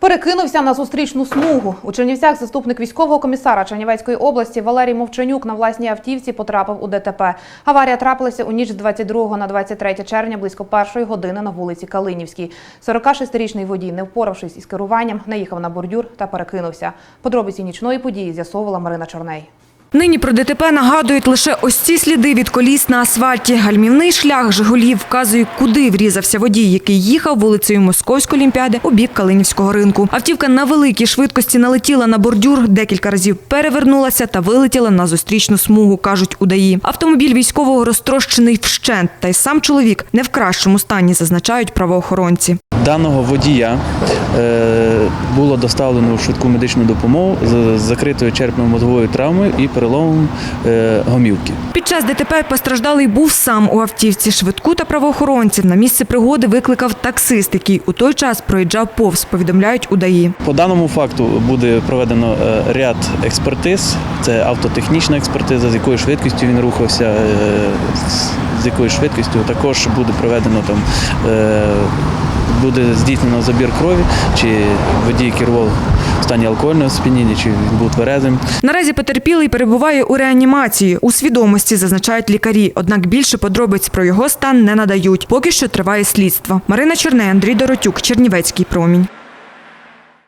Перекинувся на зустрічну смугу. У Чернівцях заступник військового комісара Чернівецької області Валерій Мовчанюк на власній автівці потрапив у ДТП. Аварія трапилася у ніч з 22 на 23 червня близько першої години на вулиці Калинівській. 46-річний водій, не впоравшись із керуванням, наїхав на бордюр та перекинувся. Подробиці нічної події з'ясовувала Марина Чорней. Нині про ДТП нагадують лише ось ці сліди від коліс на асфальті. Гальмівний шлях «Жигулів» вказує, куди врізався водій, який їхав вулицею Московської олімпіади у бік Калинівського ринку. Автівка на великій швидкості налетіла на бордюр, декілька разів перевернулася та вилетіла на зустрічну смугу, кажуть удаї. Автомобіль військового розтрощений вщент, та й сам чоловік не в кращому стані, зазначають правоохоронці. Даного водія е, було доставлено в швидку медичну допомогу з закритою черепно-мозговою травмою і переломом е, гомілки. Під час ДТП постраждалий був сам у автівці. Швидку та правоохоронців на місце пригоди викликав таксист, який у той час проїжджав повз, повідомляють удаї. По даному факту буде проведено е, ряд експертиз. Це автотехнічна експертиза, з якою швидкістю він рухався, е, з якою швидкістю також буде проведено там. Буде здійснено забір крові, чи водій керував в стані алкогольного сп'яніння, чи він був тверезим. Наразі потерпілий перебуває у реанімації. У свідомості зазначають лікарі. Однак більше подробиць про його стан не надають. Поки що триває слідство. Марина Черне, Андрій Доротюк, Чернівецький промінь.